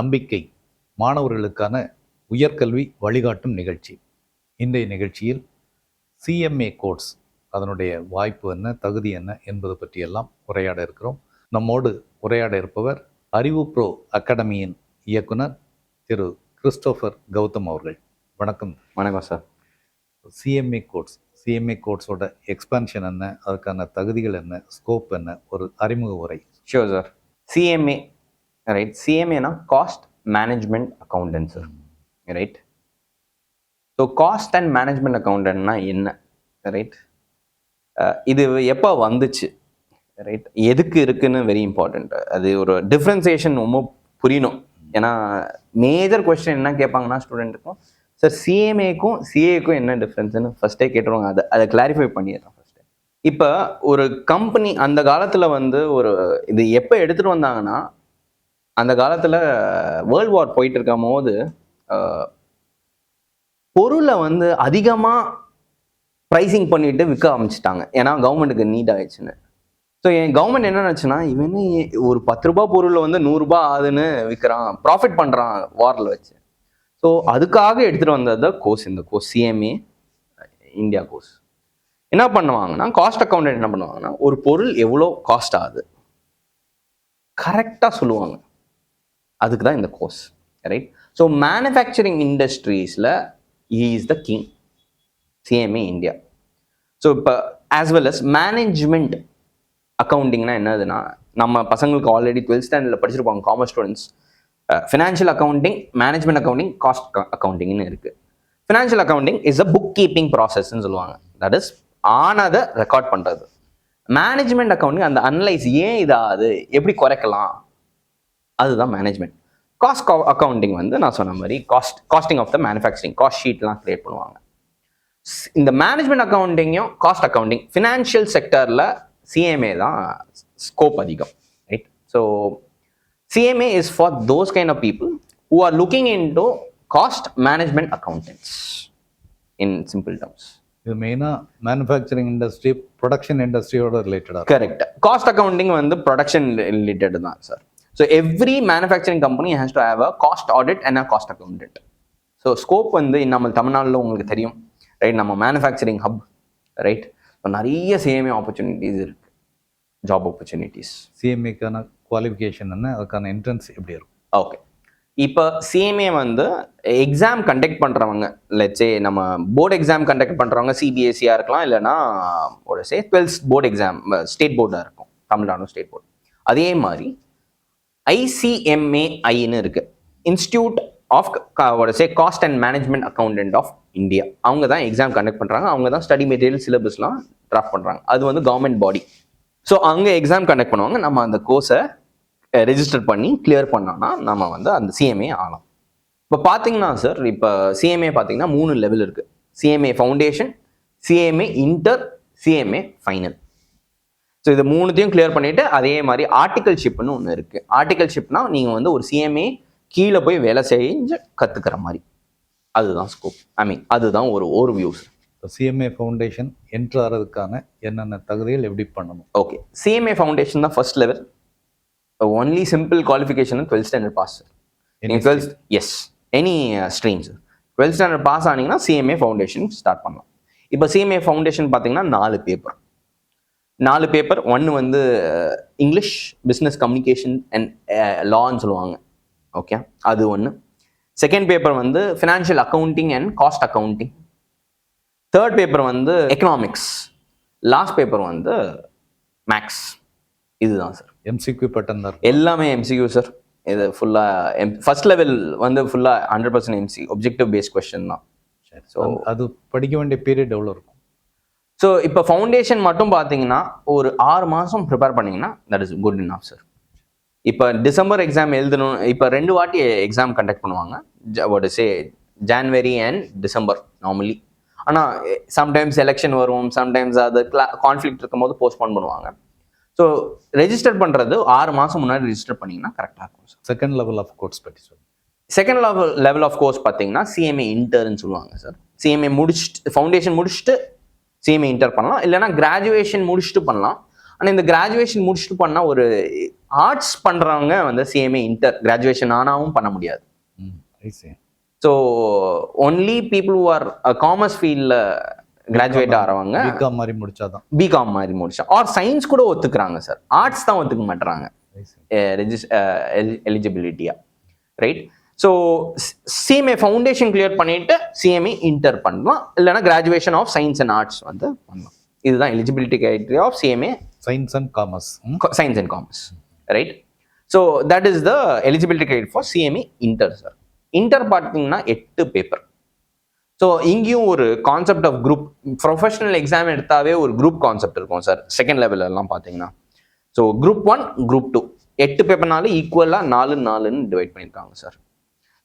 நம்பிக்கை மாணவர்களுக்கான உயர்கல்வி வழிகாட்டும் நிகழ்ச்சி. இன்றைய நிகழ்ச்சியில் சிஎம்ஏ கோர்ஸ் அதனுடைய வாய்ப்பு என்ன தகுதி என்ன என்பது பற்றியெல்லாம் உரையாட இருக்கிறோம். நம்மோடு உரையாட இருப்பவர் அறிவு ப்ரோ அகாடமியின் இயக்குனர் திரு கிறிஸ்டோபர் கௌதம் அவர்கள். வணக்கம். வணக்கம் சார். சிஎம்ஏ கோர்ஸ் சிஎம்ஏ கோர்ஸோட எக்ஸ்பான்ஷன் என்ன அதுக்கான தகுதிகள் என்ன ஸ்கோப் என்ன ஒரு அறிமுக உரை. Sure sir CMA right சிஎம்ஏனா cost management accountant sir right so cost and management அக்கௌண்டன்ட்னா என்ன? ரைட் uh, இது எப்போ வந்துச்சு? ரைட் எதுக்கு இருக்குன்னு வெரி இம்பார்ட்டண்ட் அது ஒரு டிஃப்ரென்சியேஷன் ரொம்ப புரியணும். ஏன்னா மேஜர் கொஸ்டின் என்ன கேட்பாங்கன்னா ஸ்டூடெண்ட்டுக்கும் சார் சிஎம்ஏக்கும் சிஏக்கும் என்ன டிஃப்ரென்ஸ்னு ஃபஸ்ட்டே கேட்டுருவாங்க. அதை அதை கிளாரிஃபை பண்ணிடுறோம் ஃபஸ்ட்டு இப்போ ஒரு கம்பெனி அந்த காலத்தில் வந்து ஒரு இது எப்போ எடுத்துகிட்டு வந்தாங்கன்னா அந்த காலத்தில் வேர்ல்டு வார் போயிட்டு இருக்கும் போது பொருளை வந்து அதிகமாக ப்ரைசிங் பண்ணிட்டு விற்க ஆரம்பிச்சிட்டாங்க. ஏன்னா கவர்மெண்ட்டுக்கு நீட் ஆயிடுச்சுன்னு. ஸோ என் கவர்மெண்ட் என்ன நினச்சுன்னா இவனு ஒரு பத்து ரூபா பொருளை வந்து நூறுரூபா ஆகுதுன்னு விற்கிறான் ப்ராஃபிட் பண்ணுறான் வாரில் வச்சு. ஸோ அதுக்காக எடுத்துகிட்டு வந்தது தான் கோர்ஸ் இந்த கோர்ஸ் சிஎம்ஏ இந்தியா கோர்ஸ் என்ன பண்ணுவாங்கன்னா காஸ்ட் அக்கௌண்டன்ட் என்ன பண்ணுவாங்கன்னா ஒரு பொருள் எவ்வளோ காஸ்ட் ஆகுது? கரெக்டாக சொல்லுவாங்க. அதுக்கு தான் இந்த course right so manufacturing இண்டஸ்ட்ரீஸில் is the king CMA India so இப்போ ஆஸ் வெல் அஸ் மேனேஜ்மெண்ட் அக்கௌண்டிங்னா என்னதுன்னா நம்ம பசங்களுக்கு ஆல்ரெடி டுவெல்த் ஸ்டாண்டர்டில் படிச்சிருப்பாங்க commerce students financial accounting management accounting cost அக்கௌண்டிங்னு இருக்குது financial accounting is a book keeping ப்ராசஸ்ன்னு சொல்லுவாங்க. தட் இஸ் ஆனதை ரெக்கார்ட் பண்ணுறது மேனேஜ்மெண்ட் அக்கௌண்டிங் அந்த அனலைஸ் ஏன் இதாகுது? எப்படி குறைக்கலாம்? அதுதான் மேனேஜ்மெண்ட் காஸ்ட் அக்கௌண்டிங் வந்து நான் சொன்ன மாதிரி cost costing of the manufacturing cost ஷீட்லாம் create பண்ணுவாங்க. இந்த மேனேஜ்மெண்ட் அக்கௌண்டிங்கும் காஸ்ட் அக்கௌண்டிங் ஃபினான்ஷியல் செக்டரில் சிஎம்ஏ தான் ஸ்கோப் அதிகம் right so CMA is for those kind of people who are looking in to cost management accountants in simple terms இது மெயினாக manufacturing industry production இண்டஸ்ட்ரியோட ரிலேட்டடாக கரெக்ட் காஸ்ட் அக்கௌண்டிங் வந்து production related தான் sir so every manufacturing company has to have a cost audit and a cost accountant so scope வந்து நம்ம தமிழ்நாட்டில் உங்களுக்கு தெரியும் ரைட் நம்ம மேனுஃபேக்சரிங் ஹப் ரைட் நிறைய சேமே ஆப்பர்ச்சுனிட்டிஸ் இருக்கு. ஜாப் ஆப்பர்ச்சுனிட்டிஸ் சிஎம்ஏக்கான குவாலிஃபிகேஷன் என்ன? அதுக்கான என்ட்ரன்ஸ் எப்படி இருக்கும்? ஓகே இப்போ சிஎம்ஏ வந்து எக்ஸாம் கண்டக்ட் பண்ணுறவங்க லெட்ஸே நம்ம போர்டு எக்ஸாம் கண்டக்ட் பண்ணுறவங்க சிபிஎஸ்சியாக இருக்கலாம் இல்லைன்னா ஒரு say twelfth board exam state போர்டாக இருக்கும். தமிழ்நாடு ஸ்டேட் போர்டு அதே மாதிரி ஐசிஎம்ஏஐன்னு இருக்கு. Institute of say cost and management accountant of India அவங்க தான் எக்ஸாம் கண்டக்ட் பண்ணுறாங்க அவங்க தான் ஸ்டடி மெட்டீரியல் சிலபஸ்லாம் ட்ராஃப்ட் பண்ணுறாங்க அது வந்து கவர்மெண்ட் பாடி ஸோ அங்கே எக்ஸாம் கண்டக்ட் பண்ணுவாங்க. நம்ம அந்த கோர்ஸை ரெஜிஸ்டர் பண்ணி கிளியர் பண்ணோன்னா நம்ம வந்து அந்த சிஎம்ஏ ஆகலாம். இப்போ பார்த்தீங்கன்னா சார் இப்போ சிஎம்ஏ பார்த்தீங்கன்னா மூணு லெவல் இருக்குது CMA foundation CMA inter CMA final so இது மூணுத்தையும் கிளியர் பண்ணிட்டு அதே மாதிரி ஆர்டிகல்ஷிப்னு ஒன்று இருக்குது ஆர்டிகல்ஷிப்னா நீங்கள் வந்து ஒரு சிஎம்ஏ கீழே போய் வேலை செஞ்சு கற்றுக்கிற மாதிரி. அதுதான் ஸ்கோப் ஐ மீன் அதுதான் ஒரு over views CMA foundation entry ஆகிறதுக்கான என்னென்ன தகுதிகள் எப்படி பண்ணணும்? ஓகே சிஎம்ஏ ஃபவுண்டேஷன் தான் first level only simple qualification twelfth standard pass நீங்கள் twelfth as any streams twelfth standard pass ஆனீங்கன்னா CMA foundation start பண்ணலாம். இப்போ சிஎம்ஏ ஃபவுண்டேஷன் பார்த்தீங்கன்னா நாலு பேப்பர் நாலு பேப்பர் ஒன்று வந்து இங்கிலீஷ் பிஸ்னஸ் கம்யூனிகேஷன் அண்ட் லான்னு சொல்லுவாங்க. ஓகே அது ஒன்று செகண்ட் பேப்பர் வந்து financial accounting and cost accounting third paper வந்து எக்கனாமிக்ஸ் லாஸ்ட் பேப்பர் வந்து மேக்ஸ் இதுதான் சார் எம்சிக்யூ பேட்டர்ன் தான் எல்லாமே எம்சிக்யூ சார் இது ஃபுல்லாக எம் ஃபர்ஸ்ட் லெவல் வந்து ஃபுல்லாக hundred percent MC objective based question தான். ஸோ அந்த- அது படிக்க வேண்டிய பீரியட் எவ்வளோ இருக்கும்? ஸோ இப்போ ஃபவுண்டேஷன் மட்டும் பார்த்தீங்கன்னா ஒரு ஆறு மாதம் ப்ரிப்பேர் பண்ணீங்கன்னா that is good in sir இப்போ டிசம்பர் எக்ஸாம் எழுதணும் இப்போ ரெண்டு வாட்டி எக்ஸாம் கண்டக்ட் பண்ணுவாங்க. What say January and December normally ஆனால் சம்டைம்ஸ் எலெக்ஷன் வரும் சம்டைம்ஸ் அது கான்ஃப்ளிக்ட் இருக்கும்போது போஸ்ட்போன் பண்ணுவாங்க. ஸோ ரெஜிஸ்டர் பண்ணுறது ஆறு மாதம் முன்னாடி ரெஜிஸ்டர் பண்ணிங்கன்னா கரெக்டாக இருக்கும் sir second level of course பற்றி சொல்லுங்கள் second level level of course பார்த்தீங்கன்னா சிஎம்ஏ இன்டர்ன்னு சொல்லுவாங்க சார் சிஎம்ஏ முடிச்சுட்டு ஃபவுண்டேஷன் முடிச்சுட்டு சிஎம்ஏ இன்டர் பண்ணலாம். இல்லைனா கிராஜுவேஷன் முடிச்சுட்டு பண்ணலாம். ஆனால் இந்த கிராஜுவேஷன் முடிச்சுட்டு பண்ணால் ஒரு ஆர்ட்ஸ் பண்ணுறவங்க வந்து சிஎம்ஏ இன்டர் கிராஜுவேஷன் ஆனாவும் பண்ண முடியாது. So only people who are commerce ஃபீல்டில் கிராஜுவேட் ஆகிறவங்க பிகாம் மாதிரி முடிச்சாதான். பிகாம் மாதிரி முடிச்சா ஆர் சயின்ஸ் கூட ஒத்துக்கிறாங்க சார் ஆர்ட்ஸ் தான் ஒத்துக்க மாட்டுறாங்க எலிஜிபிலிட்டியா right so CMA foundation clear பண்ணிட்டு சிஎம்ஏ இன்டர் பண்ணலாம். இல்லைன்னா graduation of science and arts வந்து பண்ணலாம். இதுதான் eligibility criteria of CMA science and commerce science and commerce right so that is the eligibility criteria for CMA inter sir inter பார்த்தீங்கன்னா எட்டு paper so இங்கேயும் ஒரு concept of group professional exam எடுத்தாவே ஒரு group concept இருக்கும் sir second level எல்லாம் பார்த்தீங்கன்னா. So group one group two எட்டு பேப்பர்னால ஈக்குவலாக நாலு நாலுன்னு டிவைட் பண்ணியிருக்காங்க சார்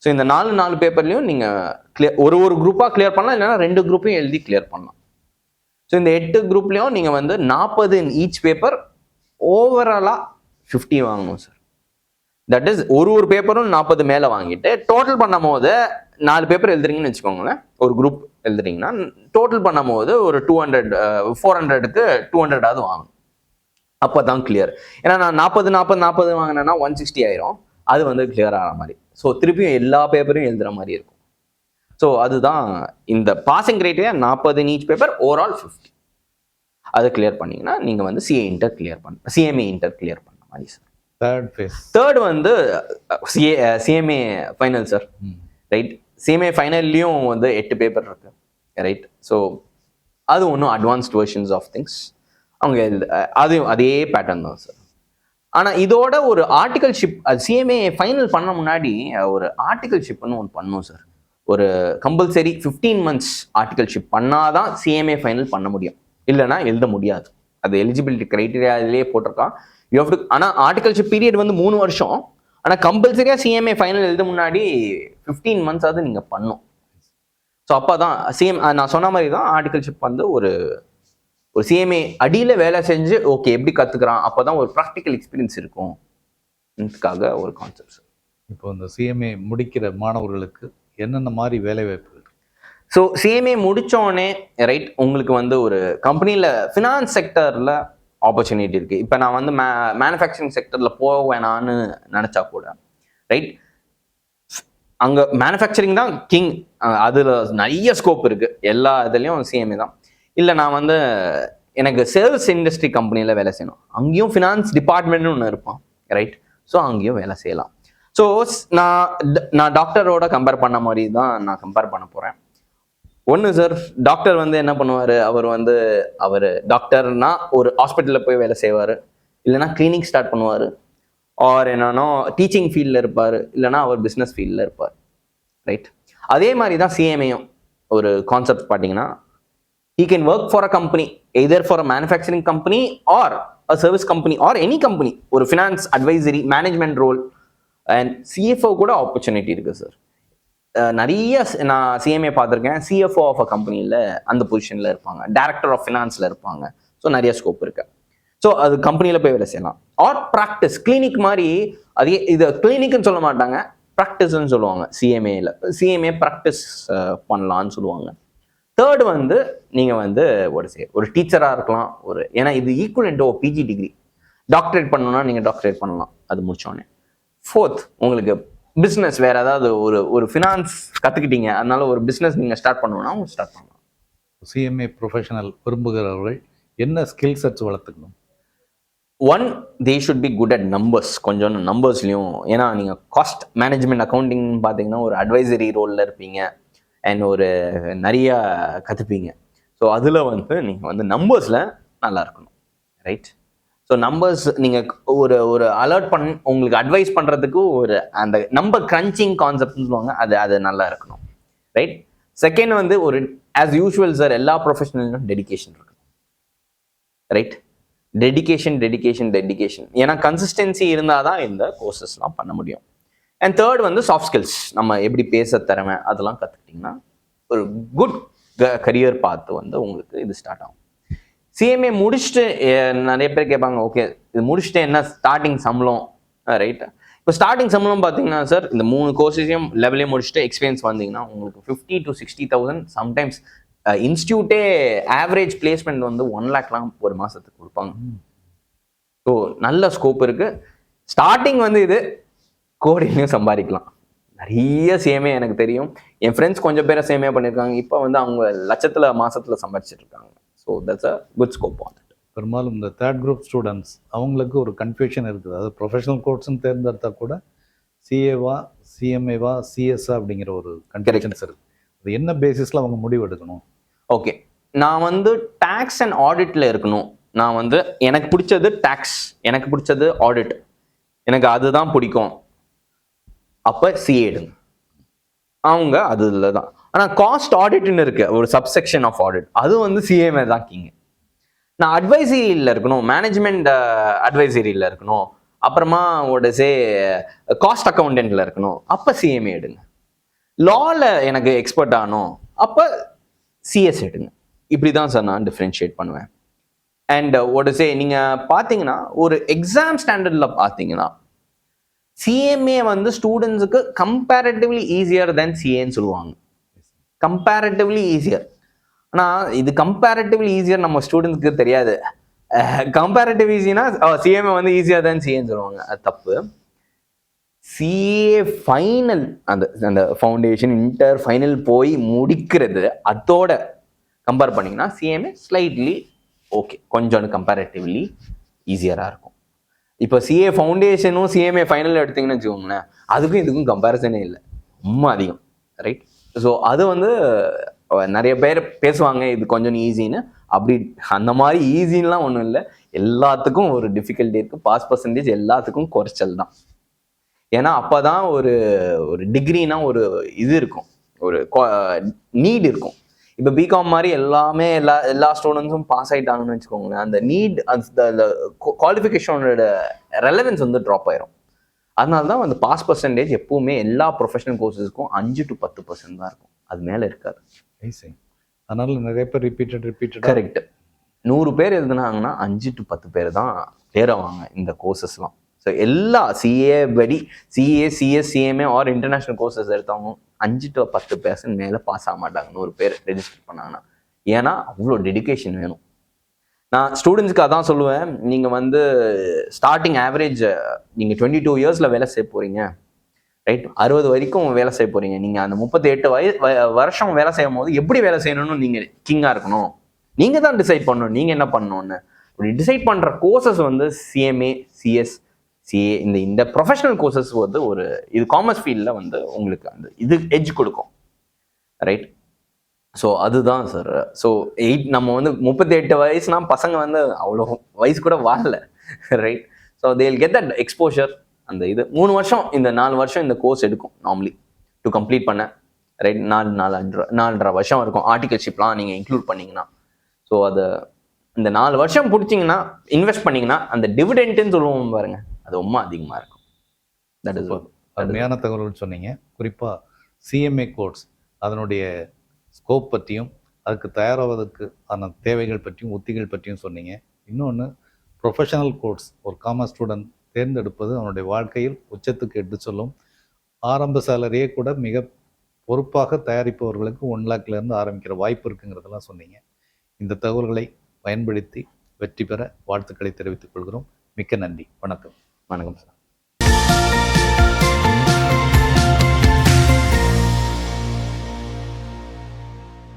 ஸோ இந்த நாலு நாலு பேப்பர்லையும் நீங்கள் கிளியர் ஒரு ஒரு குரூப்பாக கிளியர் பண்ணலாம் இல்லைன்னா ரெண்டு குரூப்பையும் எழுதி கிளியர் பண்ணலாம். ஸோ இந்த எட்டு குரூப்லேயும் நீங்கள் வந்து நாற்பது ஈச் பேப்பர் ஓவராலாக ஃபிஃப்டி வாங்கணும் சார் தட் இஸ் ஒரு ஒரு பேப்பரும் நாற்பது மேலே வாங்கிட்டு டோட்டல் பண்ணும் போது நாலு பேப்பர் எழுதுறீங்கன்னு வச்சுக்கோங்களேன். ஒரு குரூப் எழுதுறீங்கன்னா டோட்டல் பண்ணும் போது ஒரு டூ ஹண்ட்ரட் ஃபோர் ஹண்ட்ரடுக்கு டூ ஹண்ட்ரடாவது வாங்கணும். அப்போ தான் கிளியர் ஏன்னா நான் நாற்பது நாற்பது நாற்பது வாங்கினேன்னா ஒன் சிக்ஸ்டி ஆயிரும். அது வந்து கிளியர் ஆகிற மாதிரி. ஸோ திருப்பியும் எல்லா பேப்பரையும் எழுதுற மாதிரி இருக்கும். ஸோ அதுதான் இந்த பாசிங் கிரைட்டீரியா நாற்பது நீச் பேப்பர் ஓவரால் ஃபிஃப்டி அதை கிளியர் பண்ணீங்கன்னா நீங்கள் வந்து சிஏ இன்டர் கிளியர் பண்ண சிஎம்ஏ இன்டர் கிளியர் பண்ண மாதிரி சார் தேர்ட் ஃபேஸ் தேர்ட் வந்து CA CMA final sir right CMA ஃபைனல்லையும் வந்து எட்டு பேப்பர் இருக்கு. ரைட் ஸோ அது ஒன்றும் அட்வான்ஸ்ட் வெர்ஷன்ஸ் ஆஃப் திங்ஸ் அவங்க எழுத அது அதே பேட்டர்ன் தான் சார் ஆனால் இதோட ஒரு ஆர்டிகல்ஷிப் அது சிஎம்ஏ ஃபைனல் பண்ண முன்னாடி ஒரு ஆர்டிகல்ஷிப்னு ஒன்று பண்ணும் சார் ஒரு கம்பல்சரி ஃபிஃப்டீன் மந்த்ஸ் ஆர்டிகல்ஷிப் பண்ணாதான் சிஎம்ஏ ஃபைனல் பண்ண முடியும். இல்லைன்னா எழுத முடியாது. அது எலிஜிபிலிட்டி க்ரைட்டீரியாலேயே போட்டிருக்கான். யூ ஹவ் டு ஆனால் ஆர்டிகல்ஷிப் பீரியட் வந்து மூணு வருஷம். ஆனால் கம்பல்சரியாக சிஎம்ஏ ஃபைனல் எழுத முன்னாடி ஃபிஃப்டீன் மந்த்ஸாவது நீங்கள் பண்ணும். ஸோ அப்போ தான் சிஎம் நான் சொன்ன மாதிரி தான் ஆர்டிகல்ஷிப் வந்து ஒரு ஒரு சிஎம்ஏ அடியில் வேலை செஞ்சு ஓகே எப்படி கற்றுக்குறான் அப்போ தான் ஒரு ப்ராக்டிக்கல் எக்ஸ்பீரியன்ஸ் இருக்கும். இதுக்காக ஒரு கான்செப்ட் இப்போ இந்த சிஎம்ஏ முடிக்கிற மாணவர்களுக்கு என்னென்ன மாதிரி வேலை வாய்ப்புகள் இருக்கு? ஸோ சிஎம்ஏ முடித்தோடனே ரைட் உங்களுக்கு வந்து ஒரு கம்பெனியில் ஃபினான்ஸ் செக்டரில் ஆப்பர்ச்சுனிட்டி இருக்குது இப்போ நான் வந்து மே மேனுஃபேக்சரிங் செக்டரில் போக வேணான்னு நினச்சா கூட ரைட் அங்கே மேனுஃபேக்சரிங் தான் கிங் அதில் நிறைய ஸ்கோப் இருக்குது எல்லா இதுலேயும் சிஎம்ஏ தான். இல்லை நான் வந்து எனக்கு சேல்ஸ் இண்டஸ்ட்ரி கம்பெனியில் வேலை செய்யணும். அங்கேயும் ஃபினான்ஸ் டிபார்ட்மெண்ட்னு ஒன்று இருப்பான் ரைட் ஸோ அங்கேயும் வேலை செய்யலாம். ஸோ நான் நான் டாக்டரோட கம்பேர் பண்ண மாதிரி தான் நான் கம்பேர் பண்ண போகிறேன் ஒன்று சார் டாக்டர் வந்து என்ன பண்ணுவார்? அவர் வந்து அவர் டாக்டர்னா ஒரு ஹாஸ்பிட்டலில் போய் வேலை செய்வார். இல்லைன்னா கிளினிக் ஸ்டார்ட் பண்ணுவார். ஆர் என்னன்னா டீச்சிங் ஃபீல்டில் இருப்பார். இல்லைன்னா அவர் பிஸ்னஸ் ஃபீல்டில் இருப்பார். ரைட் அதே மாதிரி தான் சிஎம்ஏயும் ஒரு கான்செப்ட் பார்த்தீங்கன்னா he can work for a company either for a manufacturing company or a service company or any company. ஒரு finance advisory management role and CFO கூட ஆப்பர்ச்சுனிட்டி இருக்குது சார் நிறைய நான் சிஎம்ஏ பார்த்துருக்கேன். சிஎஃப்ஓ ஆஃப் அ கம்பெனியில் அந்த பொசிஷனில் இருப்பாங்க. டேரக்டர் ஆஃப் ஃபினான்ஸில் இருப்பாங்க. ஸோ நிறைய ஸ்கோப் இருக்கு. ஸோ அது கம்பெனியில் போய் வேலை செய்யலாம். ஆர் ப்ராக்டிஸ் கிளினிக் மாதிரி அதே இது கிளினிக்னு சொல்ல மாட்டாங்க. ப்ராக்டிஸ்ன்னு சொல்லுவாங்க. சிஎம்ஏல சிஎம்ஏ ப்ராக்டிஸ் பண்ணலான்னு சொல்லுவாங்க. தேர்ட் வந்து நீங்கள் வந்து ஒரு சே ஒரு டீச்சராக இருக்கலாம் ஒரு ஏன்னா இது equal to PG degree doctorate பண்ணணும்னா நீங்கள் டாக்டரேட் பண்ணலாம் அது முடிச்சோடனே ஃபோர்த் உங்களுக்கு பிஸ்னஸ் வேற ஏதாவது ஒரு ஒரு ஃபினான்ஸ் கற்றுக்கிட்டீங்க அதனால ஒரு பிஸ்னஸ் நீங்கள் ஸ்டார்ட் பண்ணணும்னா ஸ்டார்ட் பண்ணலாம். சிஎம்ஏ ப்ரொஃபஷனல் விரும்புகிறவர்கள் என்ன ஸ்கில் செட்ஸ் வளர்த்துக்கணும்? One they should be good at numbers கொஞ்சம் நம்பர்ஸ்லையும் ஏன்னா நீங்கள் காஸ்ட் மேனேஜ்மெண்ட் அக்கௌண்டிங் பார்த்தீங்கன்னா ஒரு அட்வைசரி ரோலில் இருப்பீங்க. அண்ட் ஒரு நிறையா கற்றுப்பீங்க ஸோ அதில் வந்து நீங்கள் வந்து நம்பர்ஸில் நல்லா இருக்கணும். ரைட் ஸோ நம்பர்ஸ் நீங்கள் ஒரு ஒரு அலர்ட் பண் உங்களுக்கு அட்வைஸ் பண்ணுறதுக்கு ஒரு அந்த நம்பர் கிரன்ச்சிங் கான்செப்ட்னு சொல்லுவாங்க அது அது நல்லா இருக்கணும். ரைட் செகண்ட் வந்து ஒரு ஆஸ் யூஷுவல் சார் எல்லா ப்ரொஃபஷனலும் டெடிகேஷன் இருக்கணும். ரைட் டெடிகேஷன் டெடிகேஷன் டெடிகேஷன் ஏன்னா கன்சிஸ்டன்சி இருந்தால் தான் இந்த கோர்சஸ்லாம் பண்ண முடியும். அண்ட் தேர்ட் வந்து சாஃப்ட் ஸ்கில்ஸ் நம்ம எப்படி பேச திறமை அதெல்லாம் கற்றுக்கிட்டிங்கன்னா ஒரு குட் கரியர் பார்த்து வந்து உங்களுக்கு இது ஸ்டார்ட் ஆகும். சிஎம்ஏ முடிச்சுட்டு நிறைய பேர் கேட்பாங்க ஓகே இது முடிச்சுட்டு என்ன ஸ்டார்டிங் சம்பளம்? ரைட் இப்போ ஸ்டார்டிங் சம்பளம் பார்த்தீங்கன்னா சார் இந்த மூணு கோர்ஸஸையும் லெவலே முடிச்சுட்டு எக்ஸ்பீரியன்ஸ் வந்தீங்கன்னா உங்களுக்கு fifty to sixty thousand sometimes இன்ஸ்டியூட்டே average placement வந்து ஒன் லேக்லாம் ஒரு மாதத்துக்கு கொடுப்பாங்க. ஸோ நல்ல ஸ்கோப் இருக்கு. ஸ்டார்டிங் வந்து இது கோடிங்லையும் சம்பாதிக்கலாம். நிறைய சேமே எனக்கு தெரியும். என் ஃப்ரெண்ட்ஸ் கொஞ்சம் பேரை சேமே பண்ணியிருக்காங்க இப்போ வந்து அவங்க லட்சத்துல மாசத்துல சம்பாதிச்சிட்டு இருக்காங்க so that's a good scope on பெரும்பாலும் இந்த தேர்ட் குரூப் ஸ்டூடெண்ட்ஸ் அவங்களுக்கு ஒரு கன்ஃபியூஷன் இருக்குது. அது ப்ரொஃபஷனல் கோர்ஸ்னு தேர்ந்தெடுத்தா கூட சிஏவா சிஎம்ஏவா சிஎஸ்ஆ அப்படிங்கிற ஒரு கன்ஃபியூஷன்ஸ் இருக்கு அது என்ன பேசிஸில் அவங்க முடிவு எடுக்கணும்? ஓகே நான் வந்து டேக்ஸ் அண்ட் ஆடிட்ல இருக்கணும். நான் வந்து எனக்கு பிடிச்சது டேக்ஸ் எனக்கு பிடிச்சது ஆடிட் எனக்கு அதுதான் பிடிக்கும். அப்போ சிஏ எடுங்க அவங்க அதுல தான் ஆனால் காஸ்ட் ஆடிட்னு இருக்கு. ஒரு சப்செக்ஷன் ஆஃப் ஆடிட் அது வந்து சிஏமே தான் இருக்கீங்க நான் அட்வைசரியில் இருக்கணும். மேனேஜ்மெண்ட் அட்வைசரியில் இருக்கணும். அப்புறமா சே காஸ்ட் அக்கௌண்டன்ட்ல இருக்கணும். அப்போ சிஎம்ஏ எடுங்க. லாவில் எனக்கு எக்ஸ்பர்ட் ஆகணும் அப்போ சிஎஸ் எடுங்க. இப்படி தான் சார் நான் டிஃப்ரென்ஷியேட் பண்ணுவேன். அண்ட் சே uh, நீங்கள் பார்த்தீங்கன்னா ஒரு எக்ஸாம் ஸ்டாண்டர்டில் பார்த்தீங்கன்னா சிஎம்ஏ வந்து ஸ்டூடெண்ட்ஸுக்கு கம்பேரட்டிவ்லி ஈஸியர் தென் சிஏன்னு சொல்லுவாங்க. கம்பேரட்டிவ்லி ஈஸியர் ஆனால் இது கம்பேரட்டிவ்லி ஈஸியர் நம்ம ஸ்டூடெண்ட்ஸ்க்கு தெரியாது. கம்பேரட்டிவ் ஈஸினா சிஎம்ஏ வந்து ஈஸியாக தான் சிஏன்னு சொல்லுவாங்க. அது தப்பு. சிஏ ஃபைனல் அந்த அந்த ஃபவுண்டேஷன் இன்டர் ஃபைனல் போய் முடிக்கிறது அதோட கம்பேர் பண்ணிங்கன்னா சிஎம்ஏ ஸ்லைட்லி ஓகே கொஞ்சம் கம்பேரட்டிவ்லி ஈஸியராக இருக்கும். இப்போ சிஏ ஃபவுண்டேஷனும் சிஎம்ஏ ஃபைனல் எடுத்தீங்கன்னு வச்சுக்கோங்களேன் அதுக்கும் இதுக்கும் கம்பேரிசனே இல்லை. ரொம்ப அதிகம் ரைட் ஸோ அது வந்து நிறைய பேர் பேசுவாங்க இது கொஞ்சம் ஈஸின்னு அப்படி அந்த மாதிரி ஈஸின்லாம் ஒன்றும் இல்லை. எல்லாத்துக்கும் ஒரு டிஃபிகல்ட்டி இருக்குது பாஸ் பர்சன்டேஜ் எல்லாத்துக்கும் குறைச்சல் தான். ஏன்னா அப்பதான் ஒரு ஒரு டிகிரினா ஒரு இது இருக்கும். ஒரு நீட் இருக்கும். இப்போ பிகாம் மாதிரி எல்லாமே எல்லா எல்லா ஸ்டூடெண்ட்ஸும் பாஸ் ஆயிட்டாங்கன்னு வச்சுக்கோங்களேன் அந்த நீட் அந்த குவாலிஃபிகேஷனோட ரெலவென்ஸ் வந்து ட்ராப் ஆயிரும். அதனால தான் அந்த பாஸ் பர்சன்டேஜ் எப்பவுமே எல்லா ப்ரொஃபஷனல் கோர்சஸ்க்கும் அஞ்சு டு பத்து பர்சன்ட் தான் இருக்கும். அது மேலே இருக்காது. அதனால நிறைய பேர் ரிப்பீட்டட் ரிப்பீட்டட் கரெக்ட் நூறு பேர் எழுதுனாங்கன்னா அஞ்சு டு பத்து பேர் தான் தேரவாங்க இந்த கோர்சஸ்லாம் ஸோ எல்லா சிஏ படி CA CS CMA or international courses எடுத்தவங்க அஞ்சு டு பத்து பேர்சன்ட் மேலே பாஸ் ஆக மாட்டாங்க நூறு பேர் ரெஜிஸ்டர் பண்ணாங்கன்னா. ஏன்னா அவ்வளோ டெடிகேஷன் வேணும். நான் ஸ்டூடெண்ட்ஸ்க்கு அதான் சொல்லுவேன். நீங்கள் வந்து ஸ்டார்டிங் ஆவரேஜ் நீங்கள் டுவெண்ட்டி டூ இயர்ஸில் வேலை செய்ய போகிறீங்க ரைட் அறுபது வரைக்கும் வேலை செய்ய போகிறீங்க நீங்கள் அந்த முப்பத்தி எட்டு வய வ- வருஷம் வேலை செய்யும் போது எப்படி வேலை செய்யணும்னு நீங்கள் கிங்காக இருக்கணும். நீங்கள் தான் டிசைட் பண்ணணும். நீங்கள் என்ன பண்ணணும்னு. இப்படி டிசைட் பண்ணுற கோர்சஸ் வந்து சிஎம்ஏ சிஎஸ் சிஏ இந்த இந்த ப்ரொஃபஷனல் கோர்சஸ் வந்து ஒரு இது காமர்ஸ் ஃபீல்டில் வந்து உங்களுக்கு அந்த இது எட்ஜ் கொடுக்கும். ரைட் ஸோ அதுதான் சார் ஸோ எயிட் நம்ம வந்து முப்பத்தி எட்டு வயசுனா பசங்க வந்து அவ்வளோ வயசு கூட வாழல. Right so they'll get that exposure அந்த இது. மூணு வருஷம் இந்த நாலு வருஷம் இந்த கோர்ஸ் எடுக்கும் நார்மலி டு கம்ப்ளீட் பண்ண. ரைட் நாலு நாலு அஞ்சு நாலரை வருஷம் இருக்கும். ஆர்டிகல்ஷிப்லாம் நீங்கள் இன்க்ளூட் பண்ணிங்கன்னா. ஸோ அதை இந்த நாலு வருஷம் பிடிச்சிங்கன்னா இன்வெஸ்ட் பண்ணீங்கன்னா அந்த டிவிடெண்ட்டுன்னு சொல்லுவோம் பாருங்க. அது ரொம்ப அதிகமாக இருக்கும். தட் இஸ் அருமையான தகவல்கள் சொன்னீங்க. குறிப்பாக சிஎம்ஏ கோர்ஸ் அதனுடைய ஸ்கோப் பற்றியும் அதுக்கு தயாராவதற்கு ஆன தேவைகள் பற்றியும் உத்திகள் பற்றியும் சொன்னீங்க. இன்னொன்று ப்ரொஃபஷனல் கோர்ஸ் ஒரு காமர்ஸ் ஸ்டூடெண்ட் தேர்ந்தெடுப்பது அவனுடைய வாழ்க்கையில் உச்சத்துக்கு எடுத்து சொல்லும். ஆரம்ப சேலரியே கூட மிக பொறுப்பாக தயாரிப்பவர்களுக்கு ஒன் லேக்லேருந்து ஆரம்பிக்கிற வாய்ப்பு இருக்குங்கிறதெல்லாம் சொன்னீங்க. இந்த தகவல்களை பயன்படுத்தி வெற்றி பெற வாழ்த்துக்களை தெரிவித்துக் கொள்கிறோம். மிக்க நன்றி. வணக்கம். வணக்கம் சார்.